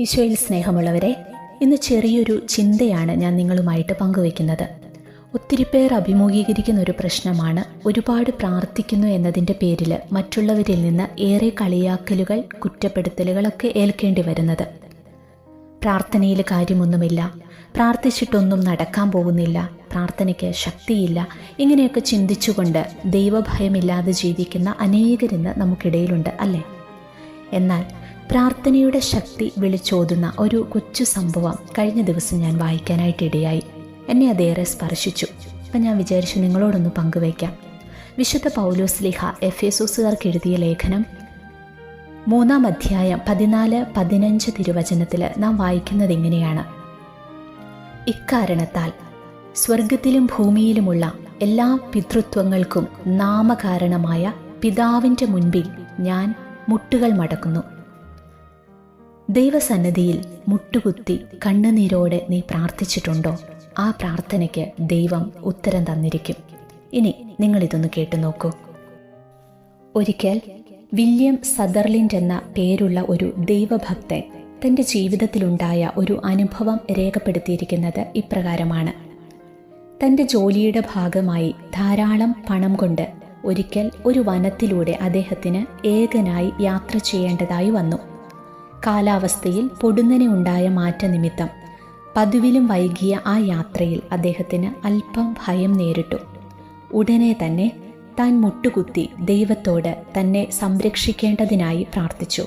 ഈശോയിൽ സ്നേഹമുള്ളവരെ ഇന്ന് ചെറിയൊരു ചിന്തയാണ് ഞാൻ നിങ്ങളുമായിട്ട് പങ്കുവയ്ക്കുന്നത്. ഒത്തിരി പേർ അഭിമുഖീകരിക്കുന്ന ഒരു പ്രശ്നമാണ് ഒരുപാട് പ്രാർത്ഥിക്കുന്നു എന്നതിന്റെ പേരിൽ മറ്റുള്ളവരിൽ നിന്ന് ഏറെ കളിയാക്കലുകൾ കുറ്റപ്പെടുത്തലുകളൊക്കെ ഏൽക്കേണ്ടി വരുന്നത്. പ്രാർത്ഥനയിൽ കാര്യമൊന്നുമില്ല. പ്രാർത്ഥിച്ചിട്ടൊന്നും നടക്കാൻ പോകുന്നില്ല. പ്രാർത്ഥനയ്ക്ക് ശക്തിയില്ല. ഇങ്ങനെയൊക്കെ ചിന്തിച്ചുകൊണ്ട് ദൈവഭയമില്ലാതെ ജീവിക്കുന്ന അനേകരിന്ന് നമുക്കിടയിലുണ്ട് അല്ലേ? എന്നാൽ പ്രാർത്ഥനയുടെ ശക്തി വിളിച്ചോതുന്ന ഒരു കൊച്ചു സംഭവം കഴിഞ്ഞ ദിവസം ഞാൻ വായിക്കാനായിട്ടിടയായി എന്നെ അതേറെ സ്പർശിച്ചു. അപ്പം ഞാൻ വിചാരിച്ചു നിങ്ങളോടൊന്ന് പങ്കുവയ്ക്കാം. വിശുദ്ധ പൗലോസ് ലിഹ എഫ് എസോസുകാർക്ക് എഴുതിയ ലേഖനം മൂന്നാം അധ്യായം പതിനാല് പതിനഞ്ച് തിരുവചനത്തിൽ നാം വായിക്കുന്നത് ഇങ്ങനെയാണ്. ഇക്കാരണത്താൽ സ്വർഗത്തിലും ഭൂമിയിലുമുള്ള എല്ലാ പിതൃത്വങ്ങൾക്കും നാമകാരണമായ പിതാവിന്റെ മുൻപിൽ ഞാൻ മുട്ടുകൾ മടക്കുന്നു. ദൈവസന്നദ്ധിയിൽ മുട്ടുകുത്തി കണ്ണുനീരോടെ നീ പ്രാർത്ഥിച്ചിട്ടുണ്ടോ? ആ പ്രാർത്ഥനയ്ക്ക് ദൈവം ഉത്തരം തന്നിരിക്കും. ഇനി നിങ്ങളിതൊന്ന് കേട്ടു നോക്കൂ. ഒരിക്കൽ വില്യം സദർലിൻഡ് എന്ന പേരുള്ള ഒരു ദൈവഭക്തൻ തന്റെ ജീവിതത്തിലുണ്ടായ ഒരു അനുഭവം രേഖപ്പെടുത്തിയിരിക്കുന്നത് ഇപ്രകാരമാണ്. തന്റെ ജോലിയുടെ ഭാഗമായി ധാരാളം പണം കൊണ്ട് ഒരിക്കൽ ഒരു വനത്തിലൂടെ അദ്ദേഹത്തിന് ഏകനായി യാത്ര ചെയ്യേണ്ടതായി വന്നു. കാലാവസ്ഥയിൽ പൊടുന്നനെ ഉണ്ടായ മാറ്റനിമിത്തം. പതിവിലും വൈകിയ ആ യാത്രയിൽ അദ്ദേഹത്തിന് അല്പം ഭയം നേരിട്ടു. ഉടനെ തന്നെ താൻ മുട്ടുകുത്തി ദൈവത്തോട് തന്നെ സംരക്ഷിക്കേണ്ടതിനായി പ്രാർത്ഥിച്ചു.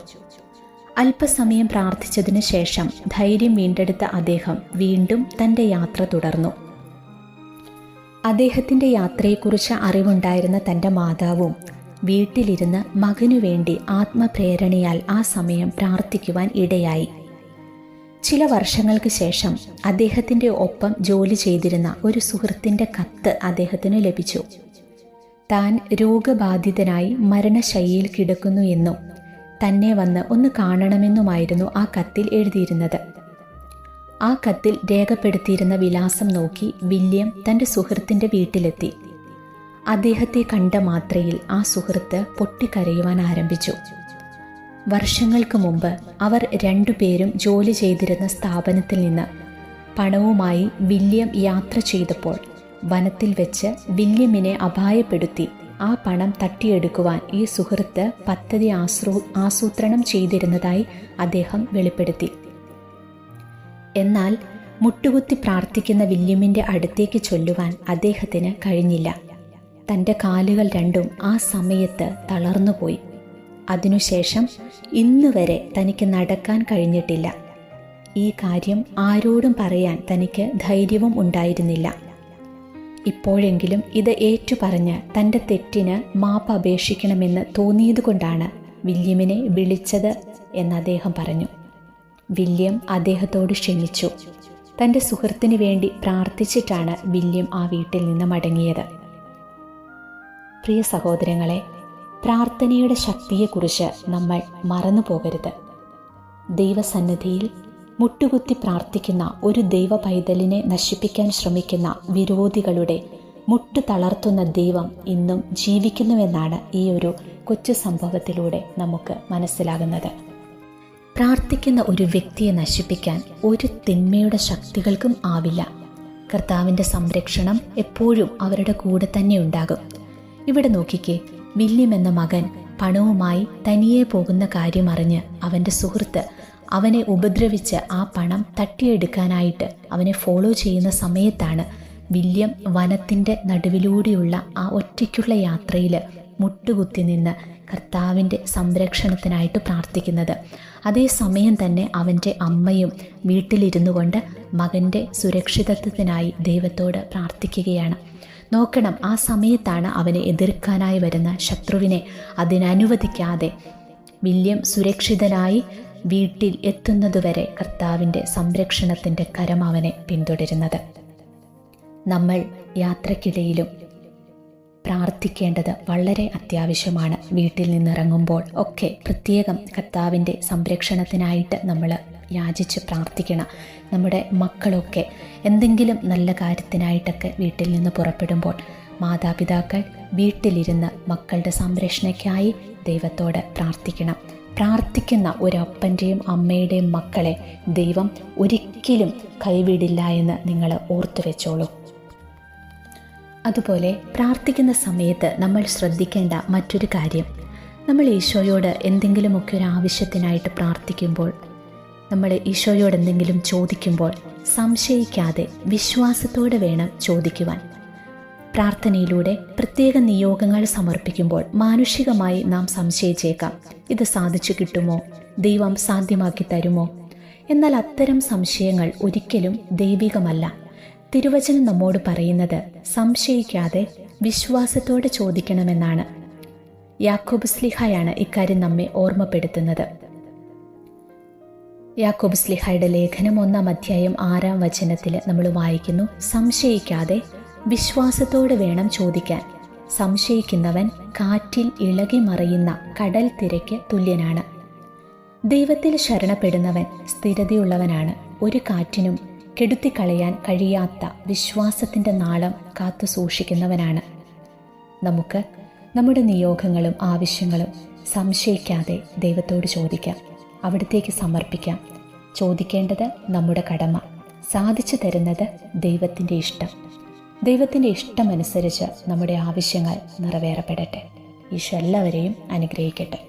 അല്പസമയം പ്രാർത്ഥിച്ചതിനു ശേഷം ധൈര്യം വീണ്ടെടുത്ത അദ്ദേഹം വീണ്ടും തന്റെ യാത്ര തുടർന്നു. അദ്ദേഹത്തിന്റെ യാത്രയെക്കുറിച്ച് അറിവുണ്ടായിരുന്ന തന്റെ മാതാവും വീട്ടിലിരുന്ന് മകനു വേണ്ടി ആത്മപ്രേരണയാൽ ആ സമയം പ്രാർത്ഥിക്കുവാൻ ഇടയായി. ചില വർഷങ്ങൾക്ക് ശേഷം അദ്ദേഹത്തിന്റെ ഒപ്പം ജോലി ചെയ്തിരുന്ന ഒരു സുഹൃത്തിന്റെ കത്ത് അദ്ദേഹത്തിന് ലഭിച്ചു. താൻ രോഗബാധിതനായി മരണശൈലിയിൽ കിടക്കുന്നു എന്നും തന്നെ വന്ന് ഒന്ന് കാണണമെന്നുമായിരുന്നു ആ കത്തിൽ എഴുതിയിരുന്നത്. ആ കത്തിൽ രേഖപ്പെടുത്തിയിരുന്ന വിലാസം നോക്കി വില്യം തന്റെ സുഹൃത്തിന്റെ വീട്ടിലെത്തി. അദ്ദേഹത്തെ കണ്ട മാത്രയിൽ ആ സുഹൃത്ത് പൊട്ടിക്കരയുവാൻ ആരംഭിച്ചു. വർഷങ്ങൾക്ക് മുമ്പ് അവർ രണ്ടുപേരും ജോലി ചെയ്തിരുന്ന സ്ഥാപനത്തിൽ നിന്ന് പണവുമായി വില്യം യാത്ര ചെയ്തപ്പോൾ വനത്തിൽ വെച്ച് വില്യമിനെ അപായപ്പെടുത്തി ആ പണം തട്ടിയെടുക്കുവാൻ ഈ സുഹൃത്ത് പദ്ധതി ആസൂ ആസൂത്രണം ചെയ്തിരുന്നതായി അദ്ദേഹം വെളിപ്പെടുത്തി. എന്നാൽ മുട്ടുകുത്തി പ്രാർത്ഥിക്കുന്ന വില്യമിന്റെ അടുത്തേക്ക് ചൊല്ലുവാൻ അദ്ദേഹത്തിന് കഴിഞ്ഞില്ല. തന്റെ കാലുകൾ രണ്ടും ആ സമയത്ത് തളർന്നുപോയി. അതിനുശേഷം ഇന്ന് വരെ തനിക്ക് നടക്കാൻ കഴിഞ്ഞിട്ടില്ല. ഈ കാര്യം ആരോടും പറയാൻ തനിക്ക് ധൈര്യവും ഉണ്ടായിരുന്നില്ല. ഇപ്പോഴെങ്കിലും ഇത് ഏറ്റുപറഞ്ഞ് തന്റെ തെറ്റിന് മാപ്പ് അപേക്ഷിക്കണമെന്ന് തോന്നിയതുകൊണ്ടാണ് വില്യമിനെ വിളിച്ചത് എന്ന് അദ്ദേഹം പറഞ്ഞു. വില്യം അദ്ദേഹത്തോട് ക്ഷമിച്ചു തന്റെ സുഹൃത്തിന് വേണ്ടി പ്രാർത്ഥിച്ചിട്ടാണ് വില്യം ആ വീട്ടിൽ നിന്ന് മടങ്ങിയത്. പ്രിയ സഹോദരങ്ങളെ പ്രാർത്ഥനയുടെ ശക്തിയെക്കുറിച്ച് നമ്മൾ മറന്നു പോകരുത്. ദൈവസന്നിധിയിൽ മുട്ടുകുത്തി പ്രാർത്ഥിക്കുന്ന ഒരു ദൈവ പൈതലിനെ നശിപ്പിക്കാൻ ശ്രമിക്കുന്ന വിരോധികളുടെ മുട്ടു തളർത്തുന്ന ദൈവം ഇന്നും ജീവിക്കുന്നുവെന്നാണ് ഈ ഒരു കൊച്ചു സംഭവത്തിലൂടെ നമുക്ക് മനസ്സിലാകുന്നത്. പ്രാർത്ഥിക്കുന്ന ഒരു വ്യക്തിയെ നശിപ്പിക്കാൻ ഒരു തിന്മയുടെ ശക്തികൾക്കും ആവില്ല. കർത്താവിന്റെ സംരക്ഷണം എപ്പോഴും അവരുടെ കൂടെ തന്നെ ഉണ്ടാകും. ഇവിടെ നോക്കിക്കേ വില്യം എന്ന മകൻ പണവുമായി തനിയെ പോകുന്ന കാര്യം അറിഞ്ഞ് അവന്റെ സുഹൃത്ത് അവനെ ഉപദ്രവിച്ച് ആ പണം തട്ടിയെടുക്കാനായിട്ട് അവനെ ഫോളോ ചെയ്യുന്ന സമയത്താണ് വില്യം വനത്തിന്റെ നടുവിലൂടെയുള്ള ആ ഒറ്റയ്ക്കുള്ള യാത്രയിൽ മുട്ടുകുത്തി നിന്ന് കർത്താവിന്റെ സംരക്ഷണത്തിനായിട്ട് പ്രാർത്ഥിക്കുന്നത്. അതേസമയം തന്നെ അവന്റെ അമ്മയും വീട്ടിലിരുന്നു കൊണ്ട് മകന്റെ സുരക്ഷിതത്വത്തിനായി ദൈവത്തോട് പ്രാർത്ഥിക്കുകയാണ്. നോക്കണം ആ സമയത്താണ് അവനെ എതിർക്കാനായി വരുന്ന ശത്രുവിനെ അതിനനുവദിക്കാതെ. വില്യം സുരക്ഷിതനായി വീട്ടിൽ എത്തുന്നതുവരെ കർത്താവിന്റെ സംരക്ഷണത്തിന്റെ കരം അവനെ പിന്തുടരുന്നത്. നമ്മൾ യാത്രക്കിടയിലും പ്രാർത്ഥിക്കേണ്ടത് വളരെ അത്യാവശ്യമാണ്. വീട്ടിൽ നിന്നിറങ്ങുമ്പോൾ ഒക്കെ പ്രത്യേകം കർത്താവിന്റെ സംരക്ഷണത്തിനായിട്ട് നമ്മൾ യാചിച്ച് പ്രാർത്ഥിക്കണം. നമ്മുടെ മക്കളൊക്കെ എന്തെങ്കിലും നല്ല കാര്യത്തിനായിട്ടൊക്കെ വീട്ടിൽ നിന്ന് പുറപ്പെടുമ്പോൾ മാതാപിതാക്കൾ വീട്ടിലിരുന്ന് മക്കളുടെ സംരക്ഷണയ്ക്കായി ദൈവത്തോട് പ്രാർത്ഥിക്കണം. പ്രാർത്ഥിക്കുന്ന ഒരപ്പന്റെയും അമ്മയുടെയും മക്കളെ ദൈവം ഒരിക്കലും കൈവിടില്ല എന്ന് നിങ്ങൾ ഓർത്തു വെച്ചോളൂ. അതുപോലെ പ്രാർത്ഥിക്കുന്ന സമയത്ത് നമ്മൾ ശ്രദ്ധിക്കേണ്ട മറ്റൊരു കാര്യം. നമ്മൾ ഈശോയോട് എന്തെങ്കിലുമൊക്കെ ഒരു ആവശ്യത്തിനായിട്ട് പ്രാർത്ഥിക്കുമ്പോൾ നമ്മൾ ഈശോയോട് എന്തെങ്കിലും ചോദിക്കുമ്പോൾ സംശയിക്കാതെ വിശ്വാസത്തോടെ വേണം ചോദിക്കുവാൻ. പ്രാർത്ഥനയിലൂടെ പ്രത്യേക നിയോഗങ്ങൾ സമർപ്പിക്കുമ്പോൾ മാനുഷികമായി നാം സംശയിച്ചേക്കാം. ഇത് സാധിച്ചു കിട്ടുമോ? ദൈവം സാധ്യമാക്കി തരുമോ? എന്നാൽ അത്തരം സംശയങ്ങൾ ഒരിക്കലും ദൈവികമല്ല. തിരുവചനം നമ്മോട് പറയുന്നത് സംശയിക്കാതെ വിശ്വാസത്തോടെ ചോദിക്കണമെന്നാണ്. യാക്കോബ് സ്ലിഹയാണ് ഇക്കാര്യം നമ്മെ ഓർമ്മപ്പെടുത്തുന്നത്. യാക്കോബ് സ്ലിഹയുടെ ലേഖനം ഒന്നാം അധ്യായം ആറാം വചനത്തിൽ നമ്മൾ വായിക്കുന്നു. സംശയിക്കാതെ വിശ്വാസത്തോടെ വേണം ചോദിക്കാൻ. സംശയിക്കുന്നവൻ കാറ്റിൽ ഇളകി മറിയുന്ന കടൽ തിരയ്ക്ക് തുല്യനാണ്. ദൈവത്തിൽ ശരണപ്പെടുന്നവൻ സ്ഥിരതയുള്ളവനാണ്. ഒരു കാറ്റിനും കെടുത്തിക്കളയാൻ കഴിയാത്ത വിശ്വാസത്തിന്റെ നാളം കാത്തു സൂക്ഷിക്കുന്നവനാണ്. നമുക്ക് നമ്മുടെ നിയോഗങ്ങളും ആവശ്യങ്ങളും സംശയിക്കാതെ ദൈവത്തോട് ചോദിക്കാം. അവിടത്തേക്ക് സമർപ്പിക്കാം. ചോദിക്കേണ്ടത് നമ്മുടെ കടമ. സാധിച്ചു തരുന്നത് ദൈവത്തിന്റെ ഇഷ്ടം. ദൈവത്തിന്റെ ഇഷ്ടമനുസരിച്ച് നമ്മുടെ ആവശ്യങ്ങൾ നിറവേറപ്പെടട്ടെ. ഈശോ എല്ലാവരെയും അനുഗ്രഹിക്കട്ടെ.